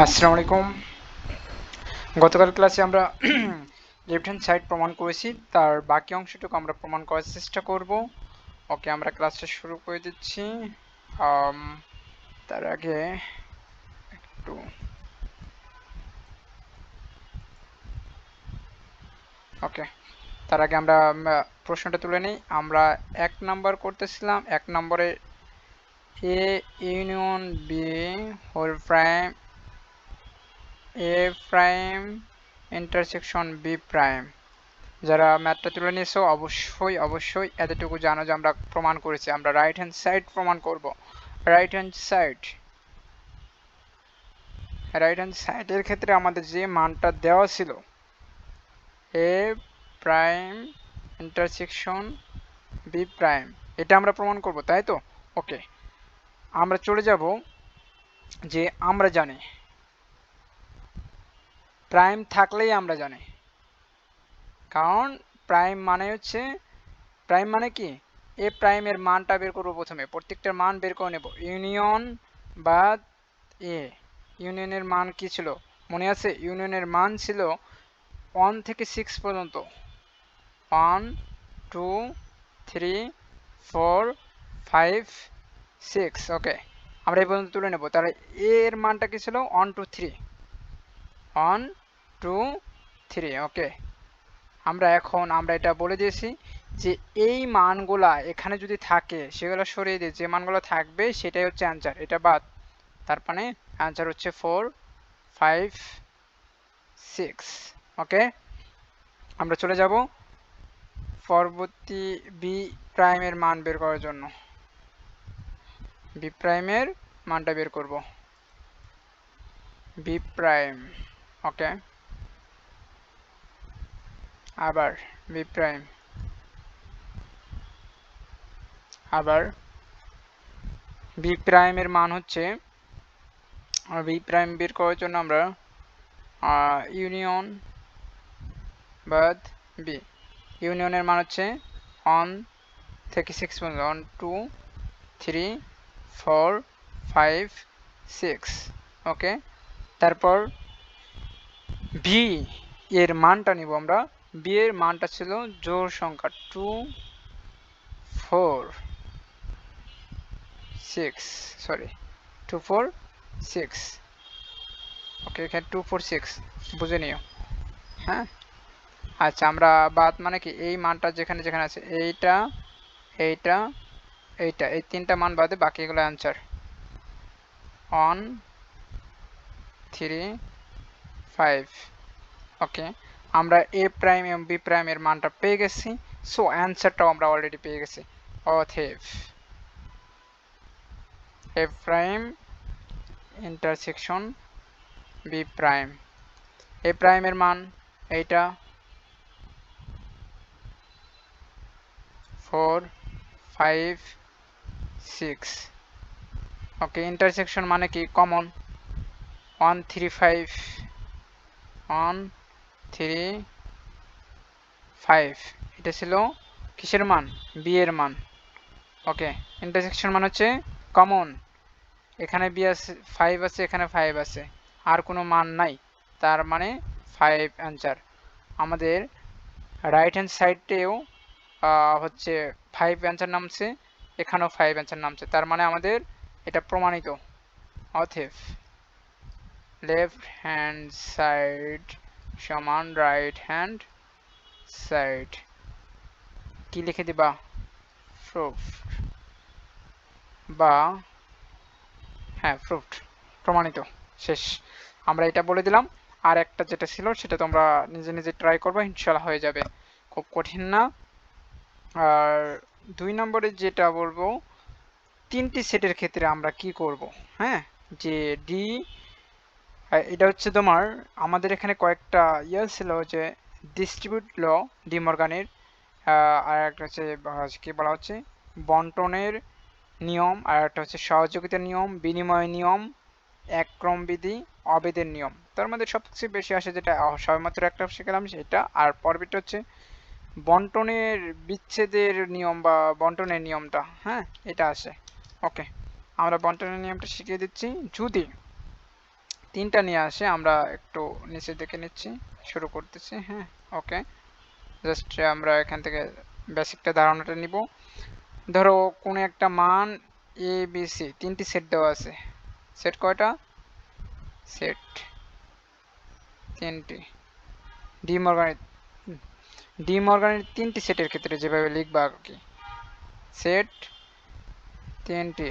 আসসালামু আলাইকুম। গতকাল ক্লাসে আমরা লেফট হ্যান্ড সাইড প্রমাণ করেছি, তার বাকি অংশটুকু আমরা প্রমাণ করার চেষ্টা করব। ওকে, আমরা ক্লাসটা শুরু করে দিচ্ছি। তার আগে একটু ওকে, তার আগে আমরা প্রশ্নটা তুলে নিই। আমরা এক নাম্বার করতেছিলাম। এক নম্বরে A union B whole prime A prime intersection B prime যারা ম্যাথটা তুলে নিয়েছো, অবশ্যই অবশ্যই এতটুকু জানো যে আমরা প্রমাণ করেছি। আমরা রাইট হ্যান্ড সাইড প্রমাণ করব। Right hand side right hand সাইডের ক্ষেত্রে আমাদের যে মানটা দেওয়া ছিল A prime intersection B prime এটা আমরা প্রমাণ করব, তাই তো? ওকে আমরা চলে যাব যে আমরা জানি প্রাইম থাকলেই আমরা জানি। কারণ প্রাইম মানে হচ্ছে প্রাইম মানে কি? এ প্রাইমের মানটা বের করব প্রথমে। প্রত্যেকটার মান বের করে নেব। ইউনিয়ন বা এ ইউনিয়নের মান কি ছিল? মনে আছে? ইউনিয়নের মান ছিল ওয়ান থেকে সিক্স পর্যন্ত। One two three four five six okay আমরা এই পর্যন্ত তুলে নেব। তাহলে এর মানটা কি ছিল? One two three one two three okay আমরা এখন, আমরা এটা বলে দিয়েছি যে এই মানগুলা এখানে যদি থাকে, সেগুলো সরিয়ে দিয়ে যে মানগুলো থাকবে, সেটাই হচ্ছে অ্যান্সার এটা বাদ। তার মানে অ্যান্সার হচ্ছে ফোর ফাইভ সিক্স ওকে আমরা চলে যাব পরবর্তী বি প্রাইমের মান বের করার জন্য। বি প্রাইমের মানটা বের করব। বি প্রাইম ওকে আবার বি প্রাইম আবার বি প্রাইমের মান হচ্ছে বি প্রাইম বের করার জন্য আমরা ইউনিয়ন বাদ বি ইউনিয়নের মান হচ্ছে ওয়ান থেকে সিক্স পর্যন্ত one two three four five six okay তারপর ভি এর মানটা নিব আমরা বি এর মানটা ছিল জোর সংখ্যা two four six sorry two four six okay এখানে টু ফোর সিক্স বুঝে নিও। হ্যাঁ? আচ্ছা আমরা বাদ মানে কি? এই মানটা যেখানে যেখানে আছে, এইটা এইটা এইটা, এই তিনটা মান বাদে বাকিগুলো answer one three five okay আমরা এ প্রাইম এবং বি প্রাইমের মানটা পেয়ে গেছি। সো অ্যান্সারটাও আমরা অলরেডি পেয়ে গেছি। অথেভ A prime intersection B prime A প্রাইমের মান এইটা। Four five six okay intersection মানে কি? Common one three five one three, five. এটা ছিল কিসের মান? বি এর মান। ওকে ইন্টারসেকশন মানে হচ্ছে কমন এখানে বি আছে ফাইভ আছে, এখানে ফাইভ আছে। আর কোনো মান নাই। তার মানে ফাইভ অ্যান্সার আমাদের রাইট হ্যান্ড সাইডেও হচ্ছে ফাইভ অ্যান্সার নামছে, এখানেও ফাইভ অ্যান্সার নামছে। তার মানে আমাদের এটা প্রমাণিত। অথেভ লেফট হ্যান্ড সাইড সমান রাইট হ্যান্ড সাইড কি লিখে দিবা? প্রুফ বা হ্যাঁ প্রুফড প্রমাণিত. শেষ। আমরা এটা বলে দিলাম। আর একটা যেটা ছিল, সেটা তোমরা নিজে নিজে ট্রাই করবে ইনশাল্লাহ হয়ে যাবে। খুব কঠিন না। আর দুই নম্বরে যেটা বলব, তিনটি সেটের ক্ষেত্রে আমরা কি করব? হ্যাঁ যে ডি এটা হচ্ছে তোমার, আমাদের এখানে কয়েকটা ইয়ে ছিল যে ডিস্ট্রিবিউট ল ডি মর্গানের আর একটা হচ্ছে কি বলা হচ্ছে, বন্টনের নিয়ম, আর একটা হচ্ছে সহযোগিতার নিয়ম, বিনিময় নিয়ম এক ক্রম বিধি অবেদের নিয়ম। তার মধ্যে সবচেয়ে বেশি আসে যেটা সবেমাত্র একটা শিখলাম সেটা, আর পরবর্তী হচ্ছে বন্টনের বিচ্ছেদের নিয়ম বা বন্টনের নিয়মটা হ্যাঁ এটা আসে। ওকে, আমরা বন্টনের নিয়মটা শিখিয়ে দিচ্ছি। যদি তিনটা নিয়ে আসে, আমরা একটু নিচে দেখে নিচ্ছি, শুরু করতেছি হ্যাঁ ওকে। জাস্ট আমরা এখান থেকে বেসিকটা ধারণাটা নিব। ধরো কোনো একটা মান এ বি সি তিনটি সেট দেওয়া আছে। সেট কয়টা? সেট তিনটি। ডি মর্গানের ডি মর্গানের তিনটি সেটের ক্ষেত্রে যেভাবে লিখবা আর কি। সেট তিনটি।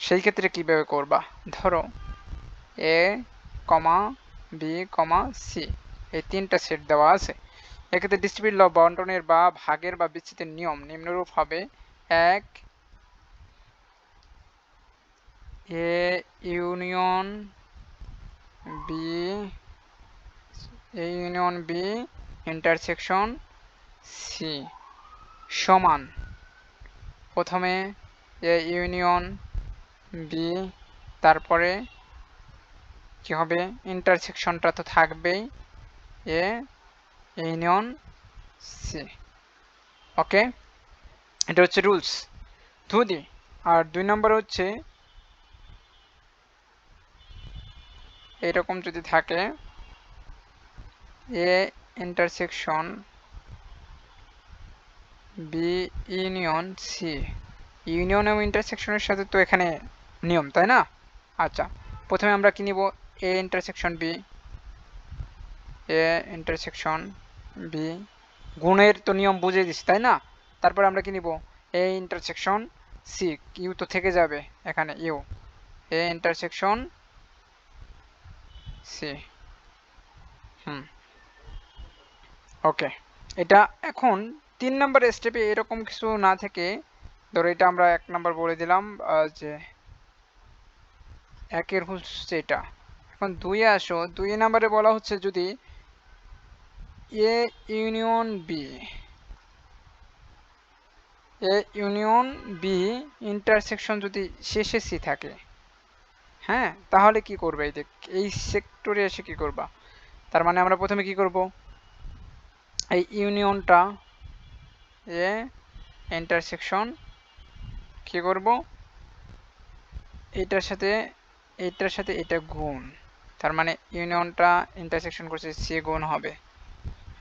সেই ক্ষেত্রে কীভাবে করবা? ধরো এ কমা বি কমা সি এই তিনটা সেট দেওয়া আছে। এক্ষেত্রে ডিস্ট্রিবিউট ল বন্টনের বা ভাগের বা বিচ্ছিতের নিয়ম নিম্নরূপ হবে এক A union B A union B intersection C সমান। প্রথমে এ ইউনিয়ন বি, তারপরে কি হবে? ইন্টারসেকশনটা তো থাকবেই। A union C okay? এটা হচ্ছে রুলস দুদি আর দুই নম্বর হচ্ছে এরকম যদি থাকে, A intersection B union C union এবং ইন্টারসেকশনের সাথে তো এখানে নিয়ম, তাই না? আচ্ছা প্রথমে আমরা কি নিব? A intersection B A intersection B গুণের তো নিয়ম বুঝে দিছি, তাই না? তারপর আমরা কি নিব? এ ইন্টারসেকশন সি ইউ তো থেকে যাবে এখানে U A intersection C hmm, okay, এটা এখন তিন নম্বর স্টেপে এরকম কিছু না থেকে, ধরো এটা আমরা এক নাম্বার বলে দিলাম যে একের হচ্ছে এটা। এখন দুইয়ে আসো দুই নাম্বারে বলা হচ্ছে যদি A union B A union B intersection যদি শেষে সি থাকে হ্যাঁ? তাহলে কি করবে এই দেখ এই সেক্টরে এসে কি করবা? তার মানে আমরা প্রথমে কি করব? এই ইউনিয়নটা এ ইন্টারসেকশন কি করব? এটার সাথে এটার সাথে এটা গুণ। তার মানে ইউনিয়নটা ইন্টারসেকশন করছে, সি গুণ হবে।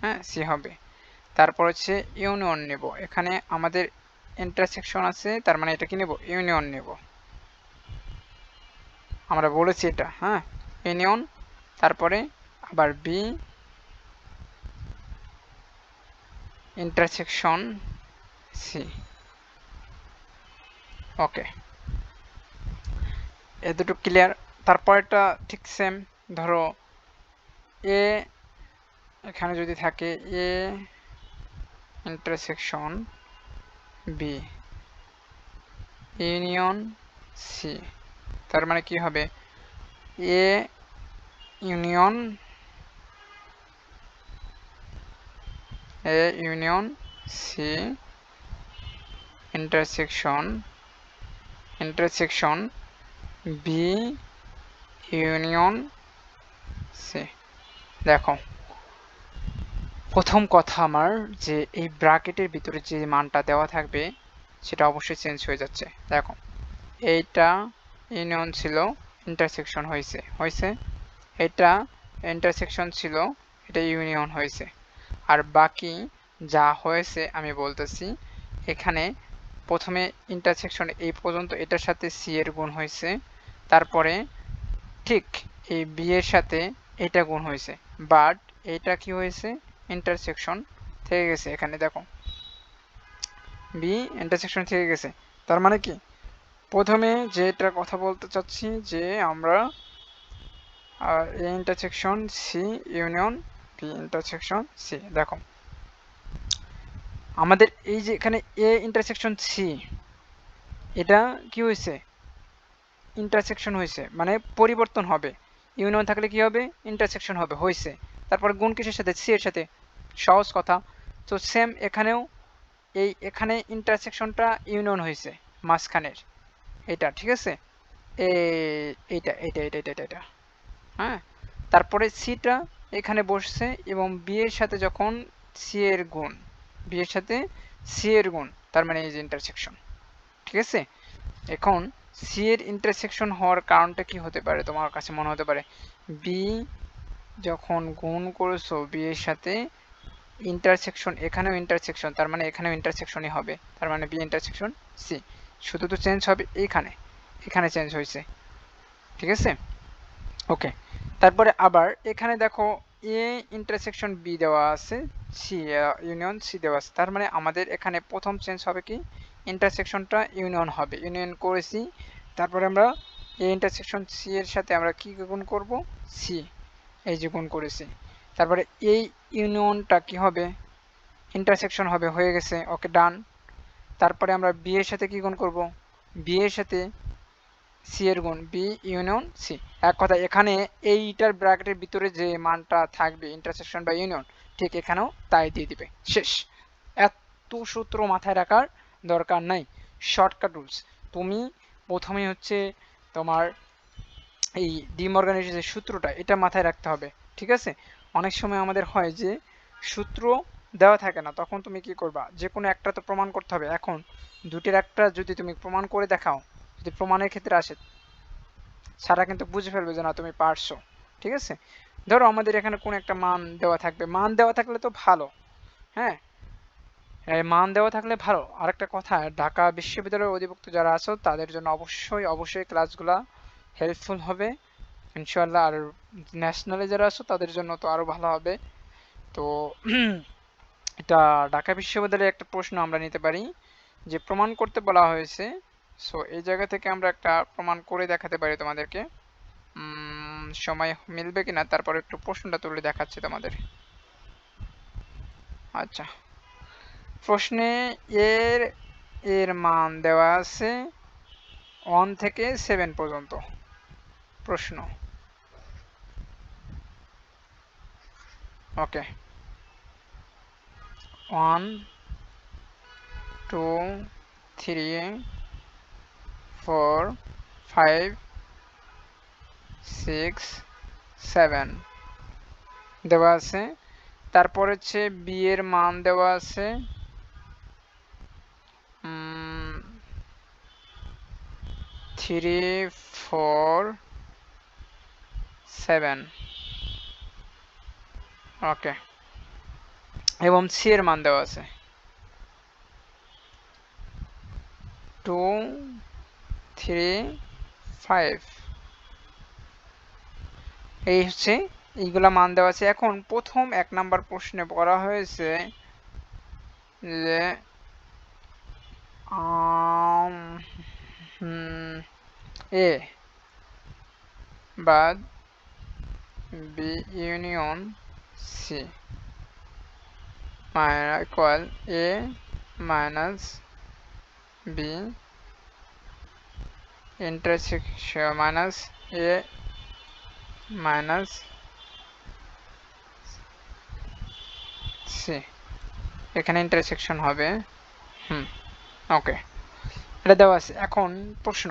হ্যাঁ সি হবে। তারপর হচ্ছে ইউনিয়ন নেব। এখানে আমাদের ইন্টারসেকশন আছে, তার মানে এটা কি নেব? ইউনিয়ন নেব। আমরা বলেছি এটা হ্যাঁ? ইউনিয়ন, তারপরে আবার বি ইন্টারসেকশন সি ওকে এ দুটো ক্লিয়ার তারপরটা ঠিক সেম ধরো এ এখানে যদি থাকে A intersection B union C তার মানে কি হবে? A union A union C intersection intersection B union C দেখো, প্রথম কথা আমার যে এই ব্রাকেটের ভিতরে যে মানটা দেওয়া থাকবে, সেটা অবশ্যই চেঞ্জ হয়ে যাচ্ছে। দেখো, এইটা ইউনিয়ন ছিল ইন্টারসেকশন হয়েছে। হয়েছে? এটা ইন্টারসেকশন ছিল, এটা ইউনিয়ন হয়েছে। আর বাকি যা হয়েছে, আমি বলতেছি, এখানে প্রথমে ইন্টারসেকশন এই পর্যন্ত এটার সাথে সি এর গুণ হয়েছে। তারপরে ঠিক এই বি এর সাথে এটা গুণ হয়েছে। বাট এটা কি হয়েছে? ইন্টারসেকশন থেকে গেছে এখানে, দেখো। বি ইন্টারসেকশন থেকে গেছে। তার মানে কি? প্রথমে যেটা কথা বলতে চাচ্ছি যে আমরা intersection C union B intersection C দেখো। আমাদের এই যে এখানে এ ইন্টারসেকশন সি এটা কি হয়েছে? ইন্টারসেকশন হয়েছে মানে পরিবর্তন হবে। ইউনিয়ন থাকলে কি হবে? ইন্টারসেকশন হবে, হয়েছে। তারপর গুণ কিসের সাথে? সি এর সাথে। সহজ কথা। তো সেম এখানেও এই এখানে ইন্টারসেকশনটা ইউনিয়ন হয়েছে, মাঝখানের। এটা, ঠিক আছে? এইটা এটা এটা এটা এটা হ্যাঁ? তারপরে সিটা এখানে বসছে এবং বি এর সাথে যখন সি এর গুণ। বি এর সাথে সি এর গুণ, তার মানে এই যে ইন্টারসেকশন ঠিক আছে? এখন সি এর ইন্টারসেকশন হওয়ার কারণটা কি হতে পারে? তোমার কাছে মনে হতে পারে বি যখন গুণ করেছ বি এর সাথে ইন্টারসেকশন এখানেও ইন্টারসেকশন তার মানে এখানেও ইন্টারসেকশনই হবে, তার মানে বি ইন্টারসেকশন সি শুধু তো চেঞ্জ হবে এইখানে এখানে চেঞ্জ হয়েছে, ঠিক আছে? ওকে তারপরে আবার এখানে দেখো এ ইন্টারসেকশন বি দেওয়া আছে সি ইউনিয়ন সি দেওয়া আছে। তার মানে আমাদের এখানে প্রথম চেঞ্জ হবে কি? ইন্টারসেকশনটা ইউনিয়ন হবে। ইউনিয়ন করেছি। তারপরে আমরা এই ইন্টারসেকশন সি এর সাথে আমরা কি গুণ করব? সি। এই যে গুণ করেছি। তারপরে এই ইউনিয়নটা কি হবে? ইন্টারসেকশন হবে, হয়ে গেছে। ওকে ডান তারপরে আমরা বি এর সাথে কি গুণ করব? বি এর সাথে সি এর গুণ। B union C. এক কথা এখানে এইটার ব্র্যাকেটের ভিতরে যে মানটা থাকবে ইন্টারসেকশন বা ইউনিয়ন ঠিক এখানেও তাই দিয়ে দিবে। শেষ। এত সূত্র মাথায় রাখার দরকার নাই। Shortcut rules. তুমি প্রথমে হচ্ছে তোমার এই ডিমঅর্গানাইজের যে সূত্রটা, এটা মাথায় রাখতে হবে, ঠিক আছে? অনেক সময় আমাদের হয় যে সূত্র দেওয়া থাকে না, তখন তুমি কি করবা? যে কোনো একটা তো প্রমাণ করতে হবে। এখন দুটির একটা যদি তুমি প্রমাণ করে দেখাও, যদি প্রমাণের ক্ষেত্রে আসে, সারা কিন্তু বুঝে ফেলবে যে না, তুমি পারছ, ঠিক আছে? ধরো আমাদের এখানে কোন একটা মান দেওয়া থাকবে। মান দেওয়া থাকলে তো ভালো হ্যাঁ? মান দেওয়া থাকলে ভালো। আরেকটা কথা, ঢাকা বিশ্ববিদ্যালয়ের অধিভুক্ত যারা আছো, তাদের জন্য অবশ্যই অবশ্যই ক্লাসগুলা হেল্পফুল হবে। ইনশাল্লাহ আর ন্যাশনালে যারা আছো, তাদের জন্য তো আরও ভালো হবে। তো এটা ঢাকা বিশ্ববিদ্যালয়ের একটা প্রশ্ন আমরা নিতে পারি, যে প্রমাণ করতে বলা হয়েছে। সো এই জায়গা থেকে আমরা একটা প্রমাণ করে দেখাতে পারি তোমাদেরকে। সময় মিলবে কিনা, তারপর একটু প্রশ্নটা তুলে দেখাচ্ছি তোমাদের। আচ্ছা। প্রশ্নে এর এর মান দেওয়া আছে ওয়ান থেকে সেভেন পর্যন্ত। প্রশ্ন। Okay one two three four five six seven দেওয়া আছে। তারপর হচ্ছে বি এর মান দেওয়া আছে। থ্রি ফোর সেভেন ওকে এবং সি এর মান দেওয়া আছে। টু থ্রি ফাইভ এই হচ্ছে, এইগুলা মান দেওয়া আছে। এখন প্রথম এক নাম্বার প্রশ্নে বলা হয়েছে যে এ বাদ B union C minus A minus B b minus minus minus. C. এখানে ইন্টারসেকশন হবে। হুম ওকে এটা দেওয়া আছে। এখন প্রশ্ন।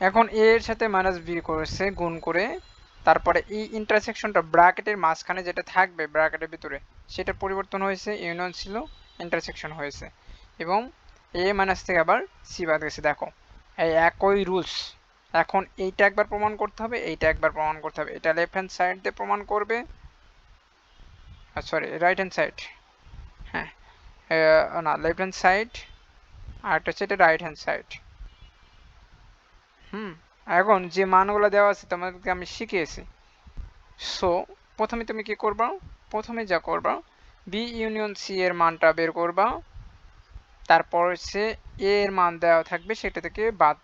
এখন এ এর সাথে মাইনাস বি করেছে, গুণ করে তারপরে এই ইন্টারসেকশনটা ব্র্যাকেটের মাঝখানে যেটা থাকবে ব্র্যাকেটের ভিতরে, সেটা পরিবর্তন হয়েছে ইউনিয়ন ছিল ইন্টারসেকশন হয়েছে। এবং এ মাইনাস থেকে আবার সি বাদ গেছে। দেখো, এই একই রুলস এখন এইটা একবার প্রমাণ করতে হবে, এইটা একবার প্রমাণ করতে হবে। এটা লেফট হ্যান্ড সাইড দিয়ে প্রমাণ করবে। সরি রাইট হ্যান্ড সাইড হ্যাঁ না লেফট হ্যান্ড সাইড আর একটা হচ্ছে এটা রাইট হ্যান্ড সাইড হুম, এখন যে মানগুলো দেওয়া আছে তোমাদেরকে আমি শিখিয়েছি। সো প্রথমে তুমি কি করবা? প্রথমে যা করবা বি ইউনিয়ন সি এর মানটা বের করবা। তারপর সে এ এর মান দেওয়া থাকবে, সেটা থেকে বাদ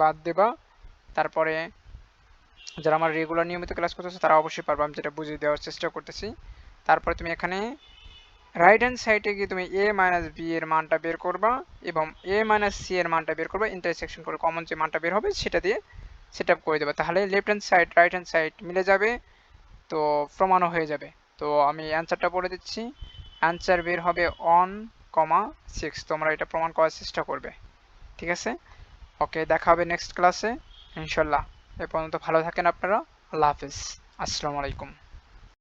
বাদ দেবা। তারপরে যারা আমার রেগুলার নিয়মিত ক্লাস করতেছে, তারা অবশ্যই পারবে। আমি যেটা বুঝিয়ে দেওয়ার চেষ্টা করতেছি। তারপরে তুমি এখানে রাইট হ্যান্ড সাইডে গিয়ে তুমি এ মাইনাস বি এর মানটা বের করবা এবং এ মাইনাস সি এর মানটা বের করবা ইন্টারসেকশন করে কমন যে মানটা বের হবে সেটা দিয়ে সেট আপ করে দেবে। তাহলে left hand side right hand side মিলে যাবে, তো প্রমাণও হয়ে যাবে। তো আমি অ্যান্সারটা বলে দিচ্ছি। অ্যান্সার বের হবে অন কমা সিক্স তোমরা এটা প্রমাণ করার চেষ্টা করবে। ঠিক আছে? ওকে দেখা হবে নেক্সট ক্লাসে ইনশাল্লাহ এ পর্যন্ত ভালো থাকেন আপনারা। আল্লাহ হাফিজ। আসসালামু আলাইকুম।